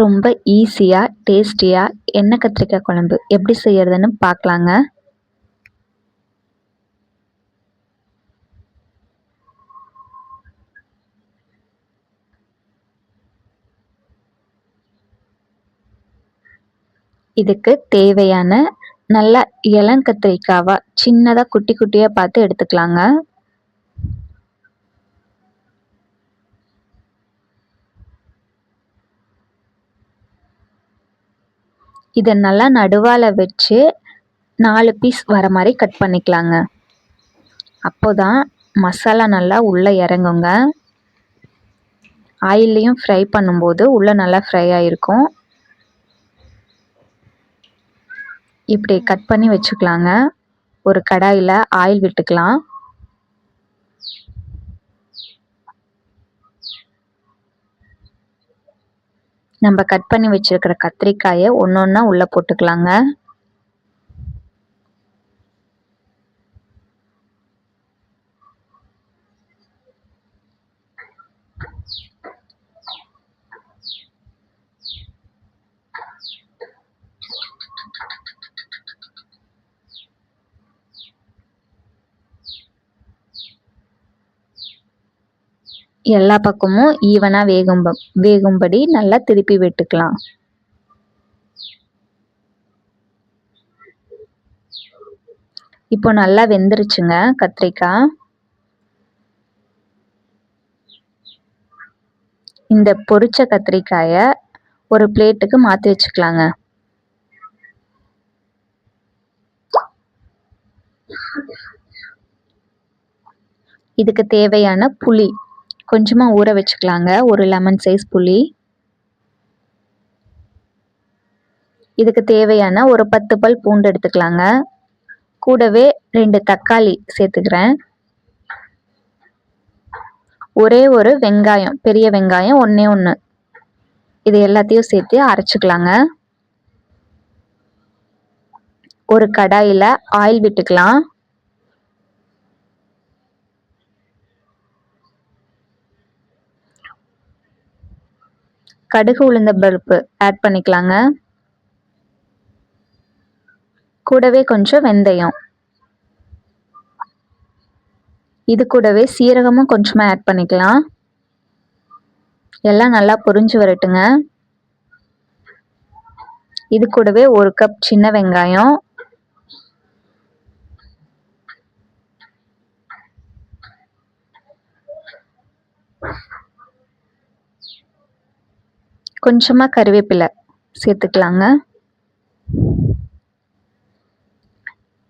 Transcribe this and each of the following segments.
ரொம்ப ஈஸியாக டேஸ்டியாக எண்ணெய் கத்திரிக்காய் குழம்பு எப்படி செய்கிறதுன்னு பார்க்கலாங்க. இதுக்கு தேவையான நல்லா இளங்கத்திரிக்காவை சின்னதாக குட்டி குட்டியாக பார்த்து எடுத்துக்கலாங்க. இதை நல்லா நடுவால் வச்சு நாலு பீஸ் வர மாதிரி கட் பண்ணிக்கலாங்க. அப்போ தான் மசாலா நல்லா உள்ளே இறங்குங்க. ஆயில்லையும் ஃப்ரை பண்ணும்போது உள்ளே நல்லா ஃப்ரை ஆகிருக்கும் இப்படி கட் பண்ணி வச்சுக்கலாங்க. ஒரு கடாயில் ஆயில் விட்டுக்கலாம். நம்ம கட் பண்ணி வச்சிருக்கிற கத்திரிக்காயை ஒன்று ஒன்றா உள்ளே போட்டுக்கலாங்க. எல்லா பக்கமும் ஈவனாக வேகும் வேகும்படி நல்லா திருப்பி விட்டுக்கலாம். இப்போ நல்லா வெந்துருச்சுங்க கத்திரிக்காய். இந்த பொரிச்ச கத்திரிக்காயை ஒரு பிளேட்டுக்கு மாற்றி வச்சுக்கலாங்க. இதுக்கு தேவையான புளி. கொஞ்சமாக ஊற வச்சுக்கலாங்க. ஒரு லெமன் சைஸ் புளி. இதுக்கு தேவையான ஒரு பத்து பல் பூண்டு எடுத்துக்கலாங்க. கூடவே ரெண்டு தக்காளி சேர்த்துக்கிறேன். ஒரே ஒரு வெங்காயம் பெரிய வெங்காயம் ஒன்றே ஒன்று இது எல்லாத்தையும் சேர்த்து அரைச்சிக்கலாங்க. ஒரு கடாயில் ஆயில் விட்டுக்கலாம். கடுகு உளுந்த பருப்பு ஆட் பண்ணிக்கலாங்க. கூடவே கொஞ்சம் வெந்தயம். இது கூடவே சீரகமும் கொஞ்சமாக ஆட் பண்ணிக்கலாம். எல்லாம் நல்லா பொரிஞ்சு வரட்டுங்க. இது கூடவே ஒரு கப் சின்ன வெங்காயம். கொஞ்சமாக கருவேப்பிலை சேர்த்துக்கலாங்க.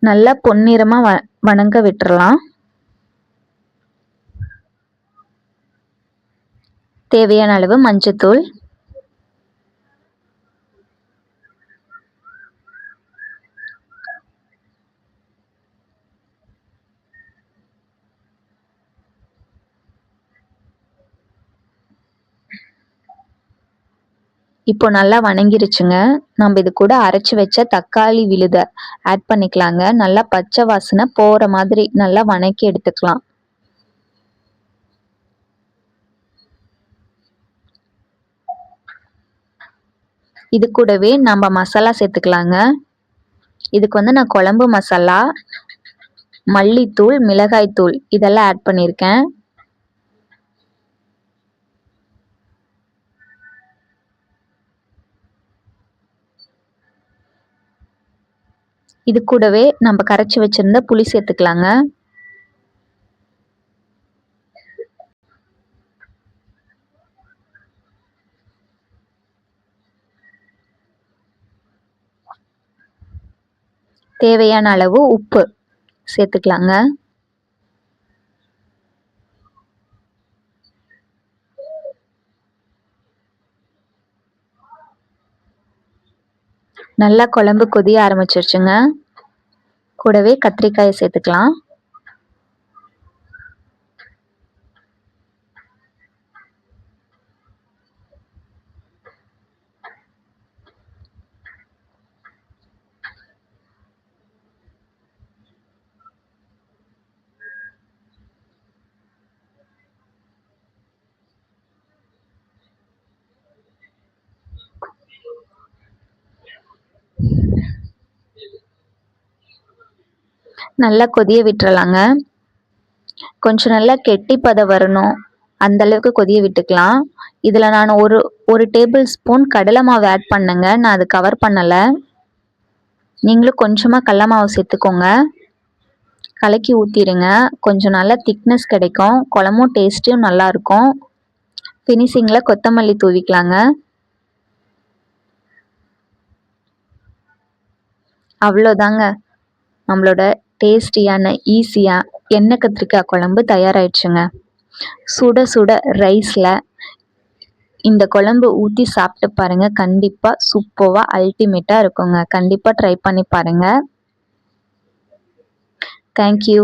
நல்லா பொன்னிறமாக வ வணங்க விட்டுறலாம். தேவையான அளவு மஞ்சத்தூள். இப்போ நல்லா வணங்கிருச்சுங்க. நம்ம இது கூட அரைச்சி வச்ச தக்காளி விழுத ஆட் பண்ணிக்கலாங்க. நல்லா பச்சை வாசனை போகிற மாதிரி நல்லா வணக்கி எடுத்துக்கலாம். இது கூடவே நம்ம மசாலா சேர்த்துக்கலாங்க. இதுக்கு வந்து நான் குழம்பு மசாலா மல்லித்தூள் மிளகாய்த்தூள் இதெல்லாம் ஆட் பண்ணியிருக்கேன் இது கூடவே நம்ம கரைச்சி வச்சுருந்த புளி சேர்த்துக்கலாங்க. தேவையான அளவு உப்பு சேர்த்துக்கலாங்க. நல்லா குழம்பு கொதிய ஆரம்பிச்சிருச்சுங்க. கூடவே கத்திரிக்காயை சேர்த்துக்கலாம். நல்லா கொதிய விட்டுறலாங்க. கொஞ்சம் நல்லா கெட்டி பதம் வரணும். அந்த அளவுக்கு கொதிய விட்டுக்கலாம். இதில் நான் ஒரு ஒரு டேபிள் ஸ்பூன் கடலை மாவு ஆட் பண்ணுங்க. நான் அது கவர் பண்ணலை. நீங்களும் கொஞ்சமாக கடல மாவு சேர்த்துக்கோங்க. கலக்கி ஊற்றிடுங்க கொஞ்சம் நல்லா திக்னஸ் கிடைக்கும். குழம்பும் டேஸ்ட்டும் நல்லாயிருக்கும் ஃபினிஷிங்கில் கொத்தமல்லி தூவிக்கலாங்க. அவ்வளோதாங்க. நம்மளோட டேஸ்டியான ஈஸியாக எண்ணெய் கத்திரிக்காய் குழம்பு தயாராகிடுச்சுங்க சுட சுட ரைஸில் இந்த குழம்பு ஊற்றி சாப்பிட்டு பாருங்கள் கண்டிப்பாக சூப்பராக அல்டிமேட்டாக இருக்குங்க. கண்டிப்பாக ட்ரை பண்ணி பாருங்கள் தேங்க்யூ